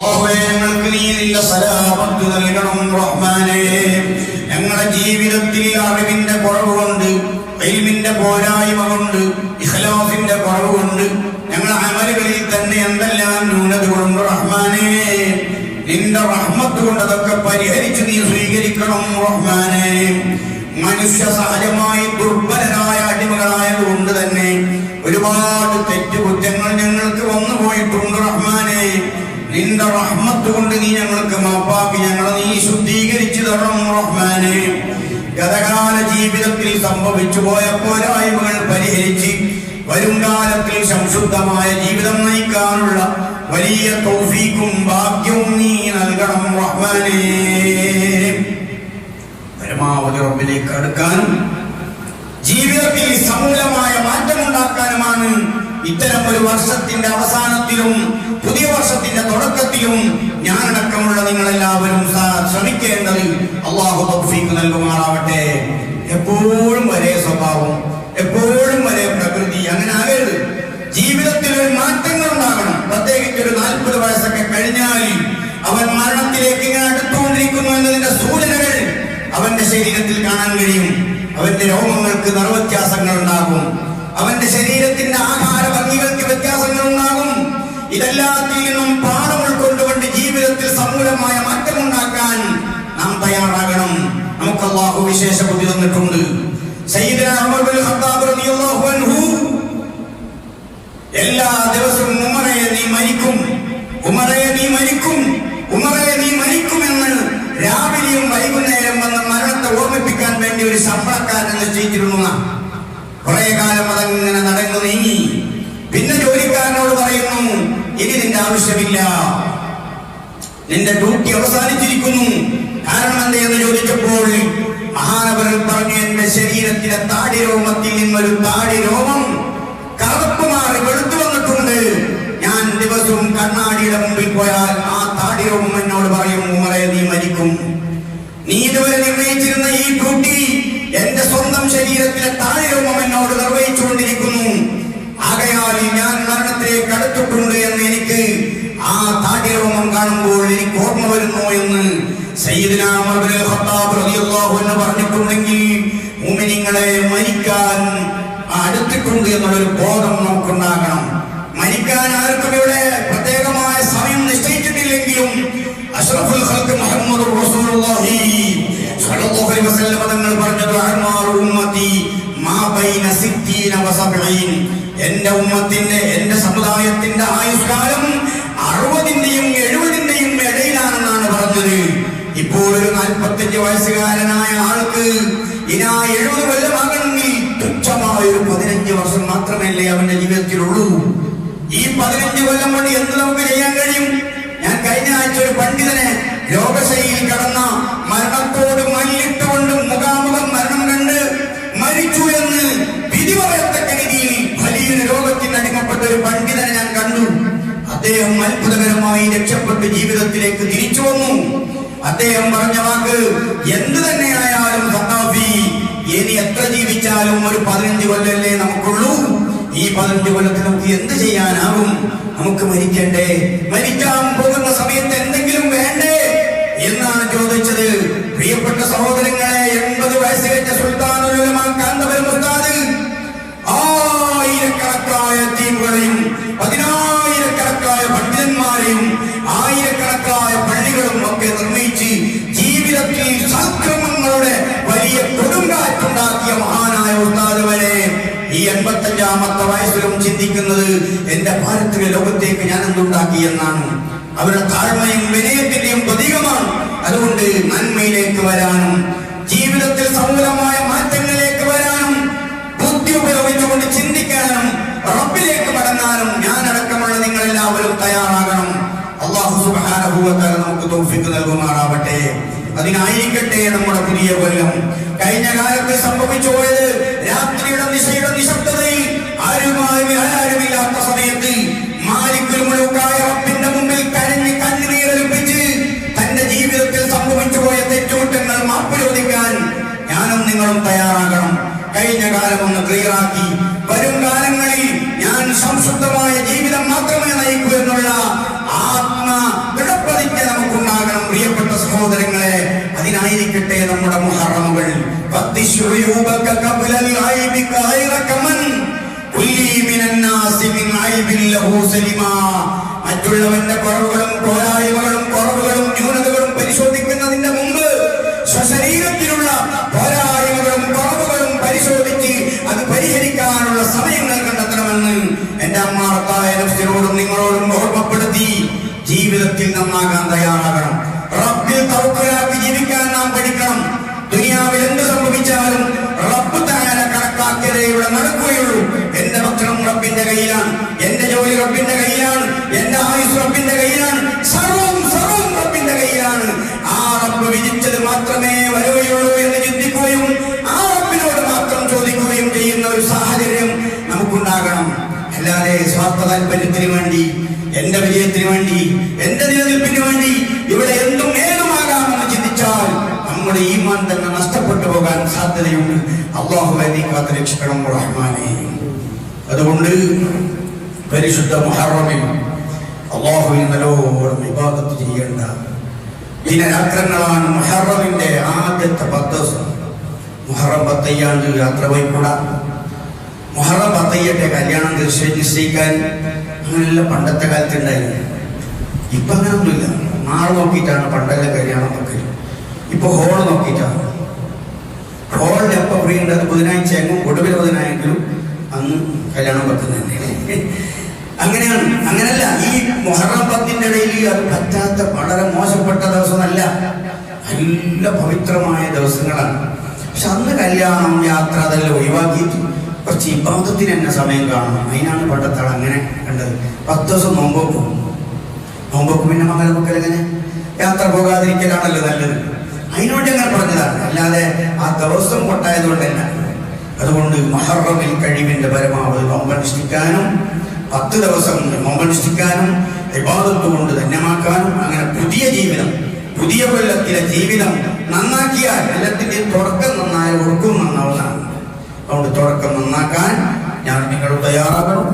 നീ സലാമത്ത് നൽകണം ഞങ്ങളുടെ ജീവിതത്തിൽ അറിവിന്റെ കുറവുകൊണ്ട് അയിമിന്റെ പോരായ്മ കൊണ്ട് ഇഖലാഫിന്റെ കുറവുകൊണ്ട് ഞങ്ങളുടെ അമലുകളിൽ തന്നെ എന്തെല്ലാം ന്യൂനതകളുണ്ട് റഹ്മാനേ നിന്റെ റഹ്മത്ത് കൊണ്ട് അതൊക്കെ പരിഹരിച്ച് നീ സ്വീകരിക്കണം റഹ്മാനേ. മനുഷ്യ സഹജമായി ദുർബലരായ അടിമകളായതുകൊണ്ട് തന്നെ ഒരുപാട് തെറ്റുകുറ്റങ്ങൾ ഞങ്ങൾക്ക് വന്നു പോയിട്ടുണ്ട് റഹ്മാനെ. നിന്റെ റഹ്മത്ത് കൊണ്ട് നീ ഞങ്ങൾക്ക് മാപ്പാക്കി. ഞങ്ങളെ നീ ശുദ്ധീകരിച്ചു തരണം റഹ്മാനെ. ഗതകാല ജീവിതത്തിൽ സംഭവിച്ചു പോയ പോരായ്മകൾ പരിഹരിച്ച് വരും കാലത്തിൽ സംശുദ്ധമായ ജീവിതം നയിക്കാനുള്ള വലിയ തൗഫീക്കും ഭാഗ്യവും നീ നൽകണം റഹ്മാനെ. പരമാവധി റബ്ബിലേക്ക് അടുക്കാനും ജീവിതത്തിൽ സമൂലമായ മാറ്റമുണ്ടാക്കാനുമാണ് ഇത്തരം ഒരു വർഷത്തിന്റെ അവസാനത്തിലും പുതിയ വർഷത്തിന്റെ തുടക്കത്തിലും ഞാനടക്കമുള്ള നിങ്ങളെല്ലാവരും ശ്രമിക്കേണ്ടത് അള്ളാഹു തൗഫീഖ് നൽകുമാറാവട്ടെ. എപ്പോഴും ഒരേ സ്വഭാവം എപ്പോഴും ഒരേ പ്രകൃതി അങ്ങനെ ആകരുത്. ജീവിതത്തിൽ ഒരു മാറ്റങ്ങൾ ഉണ്ടാകണം പ്രത്യേകിച്ച് ഒരു നാൽപ്പത് വയസ്സൊക്കെ കഴിഞ്ഞാൽ അവൻ മരണത്തിലേക്ക് ഇങ്ങനെ അടുത്തുകൊണ്ടിരിക്കുന്നു എന്നതിന്റെ സൂചനകൾ അവന്റെ ശരീരത്തിൽ കാണാൻ കഴിയും. അവന്റെ രോഗങ്ങൾക്ക് നിറവ്യത്യാസങ്ങൾ ഉണ്ടാകും വിശേഷ ബുദ്ധി തന്നിട്ടുണ്ട്. സയ്യിദന ഉമർ ഖത്താബ് റളിയല്ലാഹു അൻഹു എല്ലാ ദിവസവും ഉമറെ നീ മരിക്കും ഉമറെ നീ മരിക്കും ഉമറെ നീ മരിക്കുമെന്ന് രാവിലെയും വൈകുന്നേരം വന്ന് മരണത്തെ ഓർമ്മിപ്പിക്കാൻ വേണ്ടി ഒരു ശമ്പളക്കാരൻ നിശ്ചയിച്ചിരുന്ന കുറെ കാലം അതങ്ങനെ നടന്നു നീങ്ങി. പിന്നെ ജോലിക്കാരനോട് പറയുന്നു ഇനി നിന്റെ ആവശ്യമില്ല. നിന്റെ ഡ്യൂട്ടി അവസാനിച്ചിരിക്കുന്നു. കാരണം എന്തെന്ന് ചോദിച്ചപ്പോൾ മഹാനവരൻ പറഞ്ഞു എന്റെ ശരീരത്തിലെ താടി രോമത്തിൽ നിന്നൊരു താടി രോമം കറുപ്പ് മാറി വെളുത്തു വന്നിട്ടുണ്ട്. ഞാൻ ദിവസവും കണ്ണാടിയുടെ മുമ്പിൽ പോയാൽ ആ താടി രോമം എന്നോട് പറയും ഉമറെ നീ മരിക്കും. നീ ഇതുവരെ നിർണയിച്ചിരുന്ന ഈ ഡ്യൂട്ടി എന്റെ സ്വന്തം ശരീരത്തിലെ താടി രോമം എന്നോട് നിർവഹിച്ചുകൊണ്ടിരിക്കുന്നു. ആകയാൽ ഞാൻ മരണത്തിലേക്ക് അടുത്തിട്ടുണ്ട് എന്ന് എനിക്ക് ആ താടി രോമം കാണുമ്പോൾ എനിക്ക് ഓർമ്മ വരുന്നു എന്ന് സയ്യിദ്ന ഉമർ ബിൻ ഖത്താബ് റളിയല്ലാഹു അൻഹു പറഞ്ഞിട്ടുണ്ടെങ്കിൽ മുഅ്മിനീങ്ങളെ മരിക്കാൻ അടുത്തിട്ടുണ്ട് എന്നുള്ളൊരു ബോധം നമുക്കുണ്ടാകണം. മരിക്കാൻ ആർക്കും ഇവിടെ പ്രത്യേകമായ സമയം നിശ്ചയിച്ചിട്ടില്ലെങ്കിലും അഷ്റഫുൽ മുഹമ്മദ് റസൂലുള്ളാഹി ഇപ്പോൾ ഒരു നാൽപ്പത്തഞ്ച് വയസ്സുകാരനായ ആൾക്ക് ഇനാ എഴുപത് കൊല്ലമാകണമെങ്കിൽ തുച്ഛമായ ഒരു പതിനഞ്ച് വർഷം മാത്രമല്ലേ അവന്റെ ജീവിതത്തിലുള്ളൂ. ഈ പതിനഞ്ച് കൊല്ലം കൊണ്ട് എന്ത് നമുക്ക് ചെയ്യാൻ കഴിയും? ഞാൻ കഴിഞ്ഞ ആഴ്ച ഒരു പണ്ഡിതനെ രോഗശൈലിയിൽ കടന്ന മരണത്തോട് മല്ലിട്ടുകൊണ്ട് മുഖാമുഖം മരണം കണ്ട് മരിച്ചു എന്ന് വിധി പറയത്തക്ക രീതിയിൽ വലിയ രോഗത്തിന് അടിമപ്പെട്ട ഒരു പണ്ഡിതനെ ഞാൻ കണ്ടു. അദ്ദേഹം അത്ഭുതകരമായി രക്ഷപ്പെട്ട് ജീവിതത്തിലേക്ക് വന്നു അദ്ദേഹം പറഞ്ഞ വാക്ക് എന്ത് തന്നെയായാലും ഖത്താഫി ഇനി എത്ര ജീവിച്ചാലും ഒരു പതിനഞ്ച് കൊല്ലല്ലേ നമുക്കുള്ളൂ. ഈ പതിനഞ്ച് കൊല്ലത്തിൽ നമുക്ക് എന്ത് ചെയ്യാനാവും? നമുക്ക് മരിക്കണ്ടേ? മരിക്കാൻ പോകുന്ന സമയത്ത് എന്തെങ്കിലും വേണ്ടേ? എന്നാണ് ചോദിച്ചത് പ്രിയപ്പെട്ട സഹോദരങ്ങളെ എൺപത് വയസ്സ് കഴിഞ്ഞ സുൽത്താൻ കാന്തപുരം ഉസ്താദ്. ആയിരക്കണക്കായ ടീമുകളെയും പതിനായിരക്കണക്കായ ഭാരതീയ ലോകത്തേക്ക് ഞാൻ എന്തുണ്ടാക്കി എന്നാണ്. അവരുടെ താഴ്മയും വിനയത്തിന്റെയും പ്രതീകമാണ്. അതുകൊണ്ട് നന്മയിലേക്ക് വരാനും ജീവിതത്തിൽ സമൂലമായ മാറ്റങ്ങളിലേക്ക് വരാനും ബുദ്ധി ഉപയോഗിച്ചുകൊണ്ട് ചിന്തിക്കാനും റബ്ബിലേക്ക് മടങ്ങാനും ഞാൻ അടക്കമുള്ള നിങ്ങൾ എല്ലാവരും തയ്യാറാകണം അള്ളാഹു നമുക്ക് തോഫിക്ക് നൽകുമാറാവട്ടെ. അതിനായിരിക്കട്ടെ നമ്മുടെ പുതിയ കൊല്ലം. കഴിഞ്ഞ കാലത്ത് സംഭവിച്ചു പോയത് രാത്രിയുടെ നിശയുടെ നിശബ്ദതയിൽ ആരുമായി ഇക്കാലം ഒന്ന് ക്ലിയറാക്കി. വരും കാലങ്ങളിൽ ഞാൻ സംശുദ്ധമായ ജീവിതം മാത്രമേ നയിക്കൂ എന്നുള്ള ആത്മ ദൃഢപ്രതിജ്ഞ നമുക്കുണ്ടാകണം. പ്രിയപ്പെട്ട സഹോദരങ്ങളെ അതിനായിരിക്കട്ടെ നമ്മുടെ മുഹറമുകൾ. മറ്റുള്ളവന്റെ കുറവുകളും പോരായ്മകളും കുറവുകളും ന്യൂനതകളും നഫ്സിനോടും നിങ്ങളോടും ഓർമ്മപ്പെടുത്തി ജീവിതത്തിൽ നന്നാകാൻ തയ്യാറാകണം. റബ്ബിൽ തവക്കലാക്കി ജീവിക്കാൻ നാം പഠിക്കണം. ദുനിയാവിൽ എന്ത് സംഭവിച്ചാലും റബ്ബ് താര കണക്കാക്കിയതേ ഇവിടെ നടക്കുകയുള്ളൂ. എന്റെ ഭക്ഷണം റബ്ബിന്റെ കയ്യിലാണ്. എന്റെ ജോലി റബ്ബിന്റെ കയ്യിലാണ്. എന്റെ ആയുസ് റബ്ബിന്റെ കയ്യിലാണ്. സർവം സ്വാർത്ഥ താല്പര്യത്തിന് വേണ്ടി എന്റെ വിജയത്തിന് വേണ്ടി എന്റെ നിലനിൽപ്പിന് വേണ്ടി ഇവിടെ എന്തും ഏതുമാകാമെന്ന് ചിന്തിച്ചാൽ നമ്മുടെ ഈമാൻ തന്നെ നഷ്ടപ്പെട്ടു പോകാൻ സാധ്യതയുണ്ട്. അള്ളാഹു നീ കാത്ത് രക്ഷിക്കണം റഹ്മാനെ. അതുകൊണ്ട് പരിശുദ്ധ മുഹറമിൽ അള്ളാഹുവിന് നല്ലോണം വിഭാഗത്ത് ചെയ്യേണ്ട ദിനരാത്രങ്ങളാണ് മുഹറമിന്റെ ആദ്യത്തെ പത്ത് ദിവസം. മുഹറം പത്തയ്യാണ്ട് യാത്ര പോയിക്കൂടാ? മുഹറം പത്തയ്യട്ടെ കല്യാണം തീർച്ചയായും നിശ്ചയിക്കാൻ അങ്ങനെയുള്ള പണ്ടത്തെ കാലത്ത് ഉണ്ടായിരുന്നു. ഇപ്പൊ അങ്ങനൊന്നുമില്ല. നാളെ നോക്കിയിട്ടാണ് പണ്ടല്ല കല്യാണം വെക്കൽ ഇപ്പൊ ഹോൾ നോക്കിയിട്ടാണ്. ഹോളിൽ എപ്പൊ ഫ്രീ ഉണ്ട് അത് ബുധനാഴ്ച എങ്ങും ഒടുവിൽ ബുധനായെങ്കിലും അന്ന് കല്യാണം വെക്കുന്നുണ്ട് അങ്ങനെയാണ്. അങ്ങനല്ല. ഈ മുഹറം പത്തിന്റെ ഇടയിൽ അത് പറ്റാത്ത വളരെ മോശപ്പെട്ട ദിവസമല്ല. നല്ല പവിത്രമായ ദിവസങ്ങളാണ്. പക്ഷെ അന്ന് കല്യാണം യാത്ര അതെല്ലാം ഒഴിവാക്കിയിട്ട്. കുറച്ച് ഇബാദത്തിന് തന്നെ സമയം കാണണം അതിനാണ് പണ്ടത്തെ ആൾ അങ്ങനെ കണ്ടത്. പത്ത് ദിവസം നോമ്പോക്കും നോമ്പോക്ക് പിന്നെ മകൻ മക്കൾ യാത്ര പോകാതിരിക്കലാണല്ലോ നല്ലത്. അതിനുവേണ്ടി അങ്ങനെ പറഞ്ഞതാണ്. അല്ലാതെ ആ ദിവസം കൊട്ടായതുകൊണ്ടല്ല. അതുകൊണ്ട് മഹറമിൽ കഴിവിന്റെ പരമാവധി നോമ്പനുഷ്ഠിക്കാനും പത്ത് ദിവസം നോമ്പനുഷ്ഠിക്കാനും വിവാദത്ത് കൊണ്ട് ധന്യമാക്കാനും അങ്ങനെ പുതിയ ജീവിതം പുതിയ കൊല്ലത്തിലെ ജീവിതം നന്നാക്കിയാൽ എല്ലാത്തിന്റെ തുടക്കം നന്നായ ഒടുക്കം നന്നാവുന്നതാണ്. അതുകൊണ്ട് തുടക്കം നന്നാക്കാൻ ഞാൻ നിങ്ങൾ തയ്യാറാകണം.